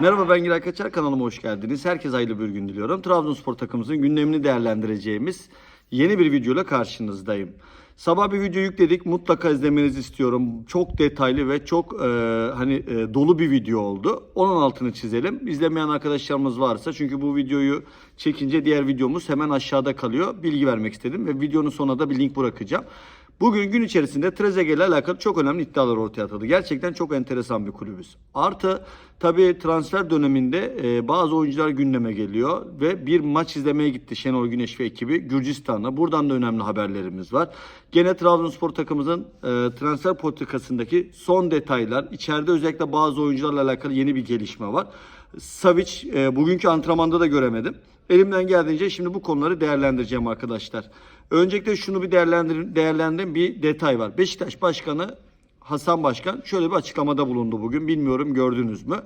Merhaba ben Giray Kaçar kanalıma hoş geldiniz. Herkese hayırlı bir gün diliyorum. Trabzonspor takımımızın gündemini değerlendireceğimiz yeni bir videoyla karşınızdayım. Sabah bir video yükledik. Mutlaka izlemenizi istiyorum. Çok detaylı ve çok e, hani e, dolu bir video oldu. Onun altını çizelim. İzlemeyen arkadaşlarımız varsa çünkü bu videoyu çekince diğer videomuz hemen aşağıda kalıyor. Bilgi vermek istedim ve videonun sonuna da bir link bırakacağım. Bugün gün içerisinde Trezeguet ile alakalı çok önemli iddialar ortaya atıldı. Gerçekten çok enteresan bir kulübüz. Artı tabii transfer döneminde e, bazı oyuncular gündeme geliyor ve bir maç izlemeye gitti Şenol Güneş ve ekibi Gürcistan'a. Buradan da önemli haberlerimiz var. Gene Trabzonspor takımımızın e, transfer politikasındaki son detaylar, içeride özellikle bazı oyuncularla alakalı yeni bir gelişme var. Savic e, bugünkü antrenmanda da göremedim. Elimden geldiğince şimdi bu konuları değerlendireceğim arkadaşlar. Öncelikle şunu bir değerlendirin, değerlendirin bir detay var. Beşiktaş Başkanı Hasan Başkan şöyle bir açıklamada bulundu bugün. Bilmiyorum gördünüz mü?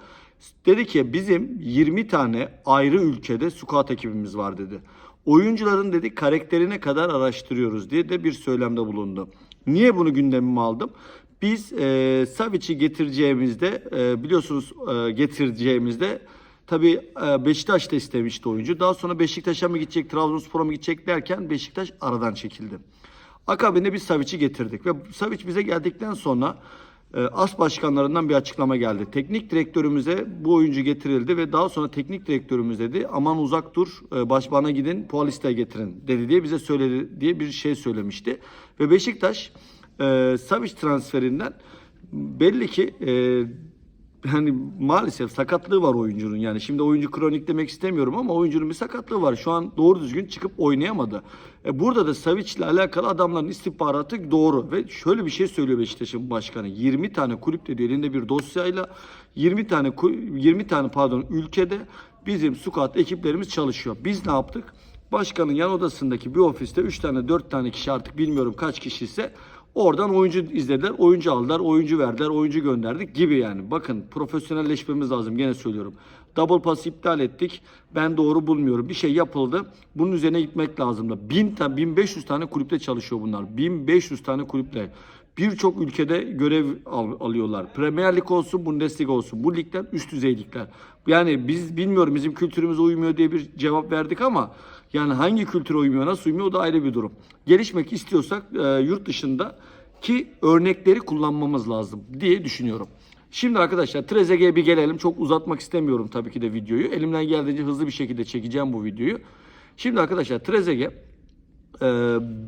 Dedi ki bizim 20 tane ayrı ülkede squat ekibimiz var dedi. Oyuncuların dedi karakterine kadar araştırıyoruz diye de bir söylemde bulundu. Niye bunu gündemime aldım? Biz e, Savic'i getireceğimizde e, biliyorsunuz e, getireceğimizde Tabii e, Beşiktaş da istemişti oyuncu. Daha sonra Beşiktaş'a mı gidecek, Trabzonspor'a mı gidecek derken Beşiktaş aradan çekildi. Akabinde biz Savic'i getirdik ve Savic bize geldikten sonra e, AS başkanlarından bir açıklama geldi. Teknik direktörümüze bu oyuncu getirildi ve daha sonra teknik direktörümüz dedi aman uzak dur e, başbana gidin Paulista'ya getirin dedi diye bize söyledi diye bir şey söylemişti. Ve Beşiktaş e, Savic transferinden belli ki e, yani maalesef sakatlığı var oyuncunun. Yani şimdi oyuncu kronik demek istemiyorum ama oyuncunun bir sakatlığı var. Şu an doğru düzgün çıkıp oynayamadı. E burada da Savic ile alakalı adamların istihbaratı doğru ve şöyle bir şey söylüyor Beşiktaş'ın başkanı. 20 tane kulüp dedi elinde bir dosyayla 20 tane ku- 20 tane pardon ülkede bizim squad ekiplerimiz çalışıyor. Biz ne yaptık? Başkanın yan odasındaki bir ofiste 3 tane 4 tane kişi artık bilmiyorum kaç kişi ise Oradan oyuncu izlediler, oyuncu aldılar, oyuncu verdiler, oyuncu gönderdik gibi yani. Bakın profesyonelleşmemiz lazım gene söylüyorum. Double pass iptal ettik. Ben doğru bulmuyorum. Bir şey yapıldı. Bunun üzerine gitmek lazımdı. 1000 tane 1500 tane kulüpte çalışıyor bunlar. 1500 tane kulüple. Birçok ülkede görev al- alıyorlar. Premier Lig olsun, Bundesliga olsun. Bu ligler üst düzey ligler. Yani biz bilmiyorum bizim kültürümüze uymuyor diye bir cevap verdik ama yani hangi kültüre uymuyor, nasıl uymuyor o da ayrı bir durum. Gelişmek istiyorsak e, yurt dışında ki örnekleri kullanmamız lazım diye düşünüyorum. Şimdi arkadaşlar Trezeguet'e bir gelelim. Çok uzatmak istemiyorum tabii ki de videoyu. Elimden geldiğince hızlı bir şekilde çekeceğim bu videoyu. Şimdi arkadaşlar Trezeguet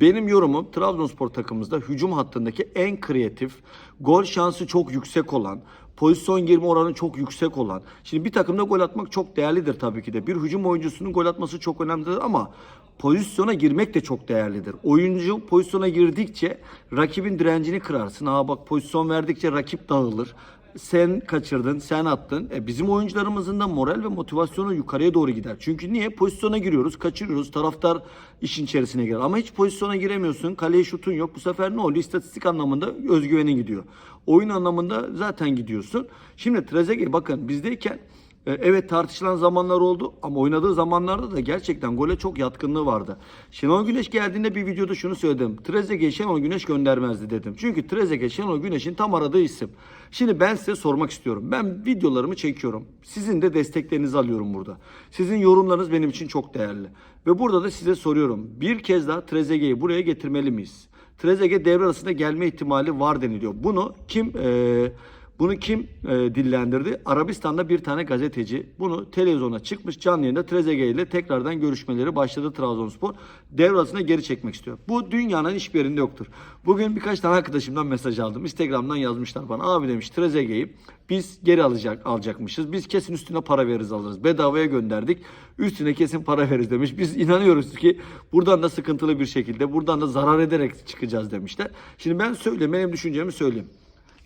benim yorumum Trabzonspor takımımızda hücum hattındaki en kreatif, gol şansı çok yüksek olan, pozisyon girme oranı çok yüksek olan. Şimdi bir takımda gol atmak çok değerlidir tabii ki de. Bir hücum oyuncusunun gol atması çok önemlidir ama pozisyona girmek de çok değerlidir. Oyuncu pozisyona girdikçe rakibin direncini kırarsın. Ha bak pozisyon verdikçe rakip dağılır sen kaçırdın, sen attın. E bizim oyuncularımızın da moral ve motivasyonu yukarıya doğru gider. Çünkü niye? Pozisyona giriyoruz, kaçırıyoruz. Taraftar işin içerisine girer. Ama hiç pozisyona giremiyorsun. Kaleye şutun yok. Bu sefer ne oluyor? İstatistik anlamında özgüvenin gidiyor. Oyun anlamında zaten gidiyorsun. Şimdi Trezeguet bakın bizdeyken Evet tartışılan zamanlar oldu ama oynadığı zamanlarda da gerçekten gole çok yatkınlığı vardı. Şenol Güneş geldiğinde bir videoda şunu söyledim. Trezeguet Şenol Güneş göndermezdi dedim. Çünkü Trezeguet Şenol Güneş'in tam aradığı isim. Şimdi ben size sormak istiyorum. Ben videolarımı çekiyorum. Sizin de desteklerinizi alıyorum burada. Sizin yorumlarınız benim için çok değerli. Ve burada da size soruyorum. Bir kez daha Trezeguet'i buraya getirmeli miyiz? Trezeguet devre arasında gelme ihtimali var deniliyor. Bunu kim... eee bunu kim e, dillendirdi? Arabistan'da bir tane gazeteci bunu televizyona çıkmış canlı yayında Trezeguet ile tekrardan görüşmeleri başladı Trabzonspor. Devrasına geri çekmek istiyor. Bu dünyanın hiçbir yerinde yoktur. Bugün birkaç tane arkadaşımdan mesaj aldım. Instagram'dan yazmışlar bana. Abi demiş Trezeguet'i biz geri alacak alacakmışız. Biz kesin üstüne para veririz alırız. Bedavaya gönderdik. Üstüne kesin para veririz demiş. Biz inanıyoruz ki buradan da sıkıntılı bir şekilde buradan da zarar ederek çıkacağız demişler. Şimdi ben söyleyeyim benim düşüncemi söyleyeyim.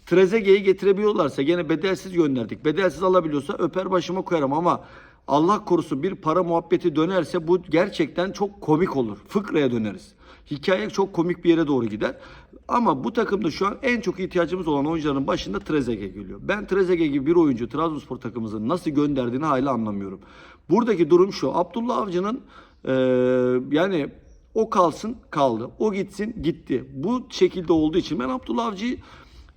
Trezeguet'i getirebiliyorlarsa gene bedelsiz gönderdik. Bedelsiz alabiliyorsa öper başıma koyarım ama Allah korusun bir para muhabbeti dönerse bu gerçekten çok komik olur. Fıkraya döneriz. Hikaye çok komik bir yere doğru gider. Ama bu takımda şu an en çok ihtiyacımız olan oyuncuların başında Trezeguet geliyor. Ben Trezeguet gibi bir oyuncu Trabzonspor takımımızın nasıl gönderdiğini hala anlamıyorum. Buradaki durum şu. Abdullah Avcı'nın eee, yani o kalsın kaldı. O gitsin gitti. Bu şekilde olduğu için ben Abdullah Avcı'yı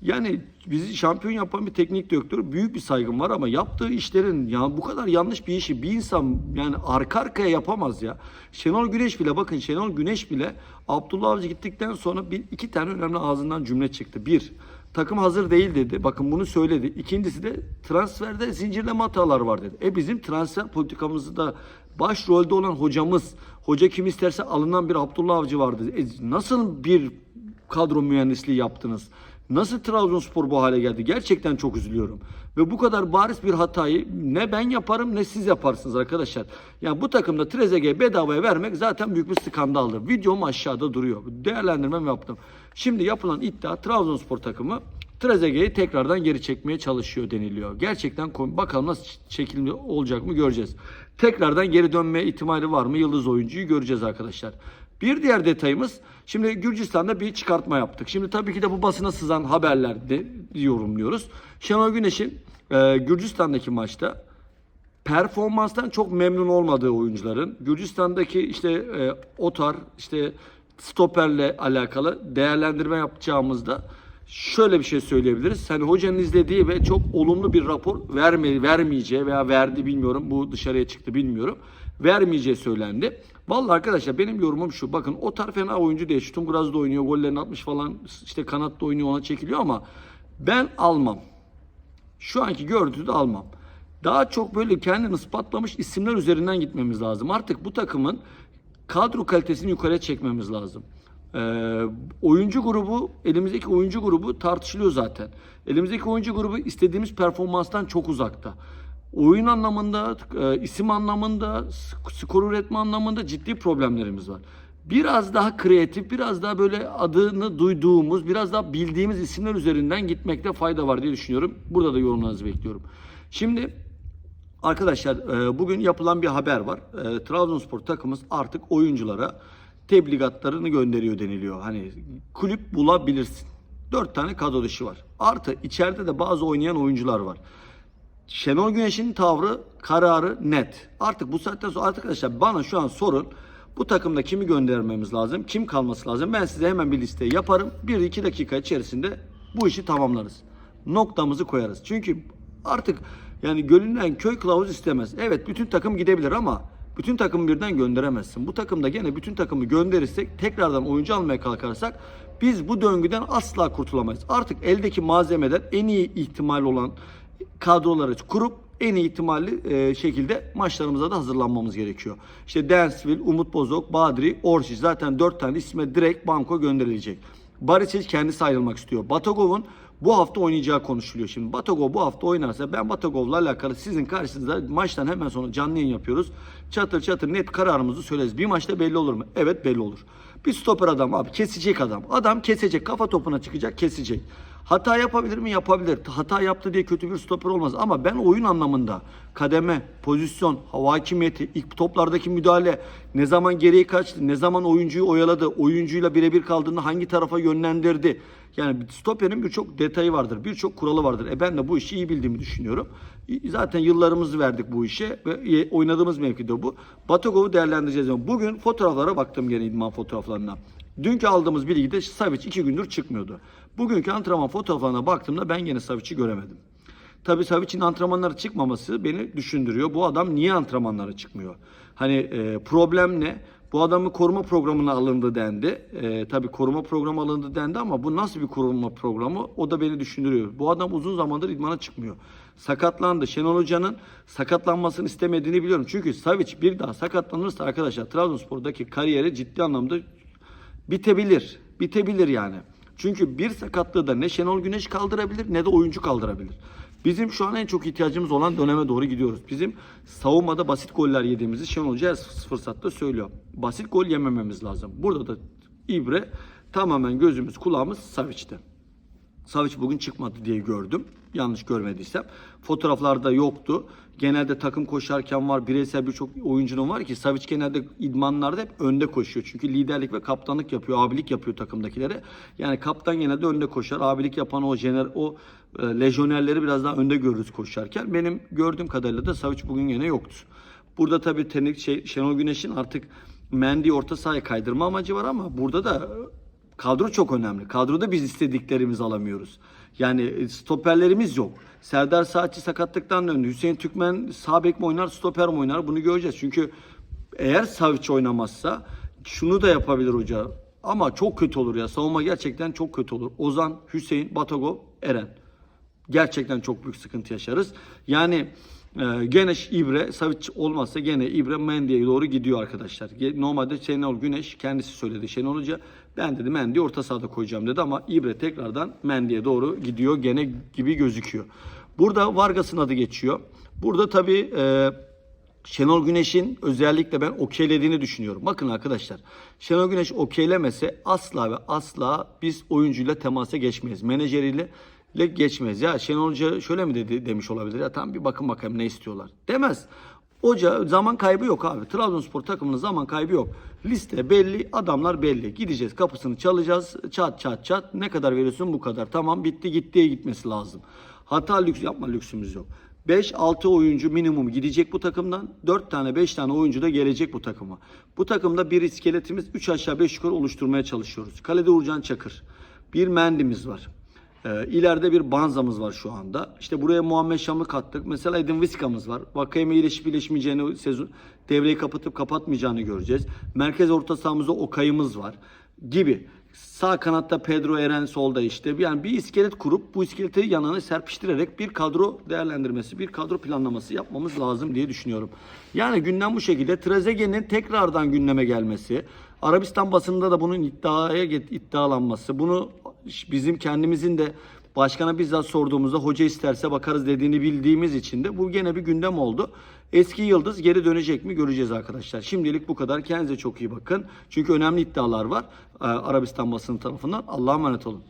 Yani bizi şampiyon yapan bir teknik direktör büyük bir saygım var ama yaptığı işlerin ya bu kadar yanlış bir işi bir insan yani arka arkaya yapamaz ya. Şenol Güneş bile bakın Şenol Güneş bile Abdullah Avcı gittikten sonra bir iki tane önemli ağzından cümle çıktı. Bir, takım hazır değil dedi. Bakın bunu söyledi. İkincisi de transferde zincirleme hatalar var dedi. E bizim transfer politikamızda başrolde olan hocamız, hoca kim isterse alınan bir Abdullah Avcı vardı. E nasıl bir kadro mühendisliği yaptınız? Nasıl Trabzonspor bu hale geldi? Gerçekten çok üzülüyorum. Ve bu kadar bariz bir hatayı ne ben yaparım ne siz yaparsınız arkadaşlar. Yani bu takımda Trezeguet'e bedavaya vermek zaten büyük bir skandaldır. Videom aşağıda duruyor. Değerlendirmem yaptım. Şimdi yapılan iddia Trabzonspor takımı Trezeguet'i tekrardan geri çekmeye çalışıyor deniliyor. Gerçekten bakalım nasıl çekilme olacak mı göreceğiz. Tekrardan geri dönme ihtimali var mı? Yıldız oyuncuyu göreceğiz arkadaşlar. Bir diğer detayımız şimdi Gürcistan'da bir çıkartma yaptık. Şimdi tabii ki de bu basına sızan haberlerde yorumluyoruz. Şenol Güneş'in e, Gürcistan'daki maçta performanstan çok memnun olmadığı oyuncuların Gürcistan'daki işte e, Otar işte stoperle alakalı değerlendirme yapacağımızda şöyle bir şey söyleyebiliriz. Hani hocanın izlediği ve çok olumlu bir rapor verme, vermeyeceği veya verdi bilmiyorum. Bu dışarıya çıktı bilmiyorum. Vermeyeceği söylendi. Vallahi arkadaşlar benim yorumum şu. Bakın Otar fena oyuncu değil. Şutun biraz da oynuyor. Gollerini atmış falan. işte kanatta oynuyor ona çekiliyor ama ben almam. Şu anki gördüğünüzü de almam. Daha çok böyle kendini ispatlamış isimler üzerinden gitmemiz lazım. Artık bu takımın kadro kalitesini yukarıya çekmemiz lazım. Ee, oyuncu grubu, elimizdeki oyuncu grubu tartışılıyor zaten. Elimizdeki oyuncu grubu istediğimiz performanstan çok uzakta. Oyun anlamında, e, isim anlamında, sk- skor üretme anlamında ciddi problemlerimiz var. Biraz daha kreatif, biraz daha böyle adını duyduğumuz, biraz daha bildiğimiz isimler üzerinden gitmekte fayda var diye düşünüyorum. Burada da yorumlarınızı bekliyorum. Şimdi Arkadaşlar e, bugün yapılan bir haber var. E, Trabzonspor takımımız artık oyunculara tebligatlarını gönderiyor deniliyor. Hani kulüp bulabilirsin. Dört tane kadro dışı var. Artı içeride de bazı oynayan oyuncular var. Şenol Güneş'in tavrı, kararı net. Artık bu saatten sonra arkadaşlar bana şu an sorun. Bu takımda kimi göndermemiz lazım? Kim kalması lazım? Ben size hemen bir liste yaparım. 1-2 dakika içerisinde bu işi tamamlarız. Noktamızı koyarız. Çünkü artık yani gönülen köy kılavuz istemez. Evet bütün takım gidebilir ama bütün takımı birden gönderemezsin. Bu takımda gene bütün takımı gönderirsek tekrardan oyuncu almaya kalkarsak biz bu döngüden asla kurtulamayız. Artık eldeki malzemeden en iyi ihtimal olan kadroları kurup en iyi ihtimalli e, şekilde maçlarımıza da hazırlanmamız gerekiyor. İşte Dansville, Umut Bozok, Badri, Orsic zaten 4 tane isme direkt banko gönderilecek. Barisic kendisi ayrılmak istiyor. Batagov'un bu hafta oynayacağı konuşuluyor şimdi. Batagov bu hafta oynarsa ben Batagov'la alakalı sizin karşınızda maçtan hemen sonra canlı yayın yapıyoruz. Çatır çatır net kararımızı söyleriz. Bir maçta belli olur mu? Evet belli olur. Bir stoper adam abi kesecek adam. Adam kesecek kafa topuna çıkacak kesecek. Hata yapabilir mi? Yapabilir. Hata yaptı diye kötü bir stoper olmaz. Ama ben oyun anlamında kademe, pozisyon, hava hakimiyeti, ilk toplardaki müdahale, ne zaman geriye kaçtı, ne zaman oyuncuyu oyaladı, oyuncuyla birebir kaldığında hangi tarafa yönlendirdi. Yani stoperin birçok detayı vardır, birçok kuralı vardır. E ben de bu işi iyi bildiğimi düşünüyorum. Zaten yıllarımızı verdik bu işe ve oynadığımız mevkide bu. Batagov'u değerlendireceğiz. Bugün fotoğraflara baktım gene idman fotoğraflarına. Dünkü aldığımız bilgide Savic iki gündür çıkmıyordu. Bugünkü antrenman fotoğraflarına baktığımda ben gene Savic'i göremedim. Tabii Savic'in antrenmanlara çıkmaması beni düşündürüyor. Bu adam niye antrenmanlara çıkmıyor? Hani e, problem ne? Bu adamın koruma programına alındı dendi. E, tabii koruma programı alındı dendi ama bu nasıl bir koruma programı? O da beni düşündürüyor. Bu adam uzun zamandır idmana çıkmıyor. Sakatlandı. Şenol Hoca'nın sakatlanmasını istemediğini biliyorum. Çünkü Savic bir daha sakatlanırsa arkadaşlar Trabzonspor'daki kariyeri ciddi anlamda bitebilir. Bitebilir yani. Çünkü bir sakatlığı da ne Şenol Güneş kaldırabilir ne de oyuncu kaldırabilir. Bizim şu an en çok ihtiyacımız olan döneme doğru gidiyoruz. Bizim savunmada basit goller yediğimizi Şenol Hoca her fırsatta söylüyor. Basit gol yemememiz lazım. Burada da ibre tamamen gözümüz kulağımız Savic'te. Savic bugün çıkmadı diye gördüm. Yanlış görmediysem. Fotoğraflarda yoktu. Genelde takım koşarken var. Bireysel birçok oyuncunun var ki Savic genelde idmanlarda hep önde koşuyor. Çünkü liderlik ve kaptanlık yapıyor. Abilik yapıyor takımdakilere. Yani kaptan genelde önde koşar. Abilik yapan o jener o e, lejyonerleri biraz daha önde görürüz koşarken. Benim gördüğüm kadarıyla da Savic bugün yine yoktu. Burada tabii tenik şey, Şenol Güneş'in artık Mendy orta sahaya kaydırma amacı var ama burada da Kadro çok önemli. Kadroda biz istediklerimizi alamıyoruz. Yani e, stoperlerimiz yok. Serdar Saatçi sakatlıktan döndü. Hüseyin Türkmen sağ bek mi oynar, stoper mi oynar? Bunu göreceğiz. Çünkü eğer Savic oynamazsa şunu da yapabilir hoca. Ama çok kötü olur ya. Savunma gerçekten çok kötü olur. Ozan, Hüseyin, Batago, Eren. Gerçekten çok büyük sıkıntı yaşarız. Yani e, gene İbre, Savic olmazsa gene İbre Mendy'ye doğru gidiyor arkadaşlar. Normalde Şenol Güneş kendisi söyledi Şenol Hoca. Ben dedi Mendy'yi orta sahada koyacağım dedi ama İbre tekrardan Mendy'ye doğru gidiyor gene gibi gözüküyor. Burada Vargas'ın adı geçiyor. Burada tabii e, Şenol Güneş'in özellikle ben okeylediğini düşünüyorum. Bakın arkadaşlar Şenol Güneş okeylemese asla ve asla biz oyuncuyla temasa geçmeyiz. Menajeriyle ile geçmeyiz. Ya Şenol Hoca şöyle mi dedi demiş olabilir. Ya tamam bir bakın bakalım ne istiyorlar. Demez. Hoca zaman kaybı yok abi. Trabzonspor takımının zaman kaybı yok. Liste belli, adamlar belli. Gideceğiz, kapısını çalacağız. Çat çat çat. Ne kadar veriyorsun bu kadar. Tamam bitti gittiye gitmesi lazım. Hata lüks yapma lüksümüz yok. 5-6 oyuncu minimum gidecek bu takımdan. 4 tane 5 tane oyuncu da gelecek bu takıma. Bu takımda bir iskeletimiz 3 aşağı 5 yukarı oluşturmaya çalışıyoruz. Kalede Uğurcan Çakır. Bir Mendy'miz var. İleride bir Banza'mız var şu anda. İşte buraya Muhammed Şam'ı kattık. Mesela Edin Viska'mız var. Vakayeme iyileşip iyileşmeyeceğini, sezon, devreyi kapatıp kapatmayacağını göreceğiz. Merkez orta sahamızda Okay'ımız var gibi. Sağ kanatta Pedro Eren solda işte. Yani bir iskelet kurup bu iskeleti yanına serpiştirerek bir kadro değerlendirmesi, bir kadro planlaması yapmamız lazım diye düşünüyorum. Yani gündem bu şekilde. Trezeguet'in tekrardan gündeme gelmesi, Arabistan basınında da bunun iddiaya iddialanması, bunu bizim kendimizin de başkana bizzat sorduğumuzda hoca isterse bakarız dediğini bildiğimiz için de bu gene bir gündem oldu. Eski Yıldız geri dönecek mi göreceğiz arkadaşlar. Şimdilik bu kadar. Kendinize çok iyi bakın. Çünkü önemli iddialar var. Ee, Arabistan basını tarafından. Allah'a emanet olun.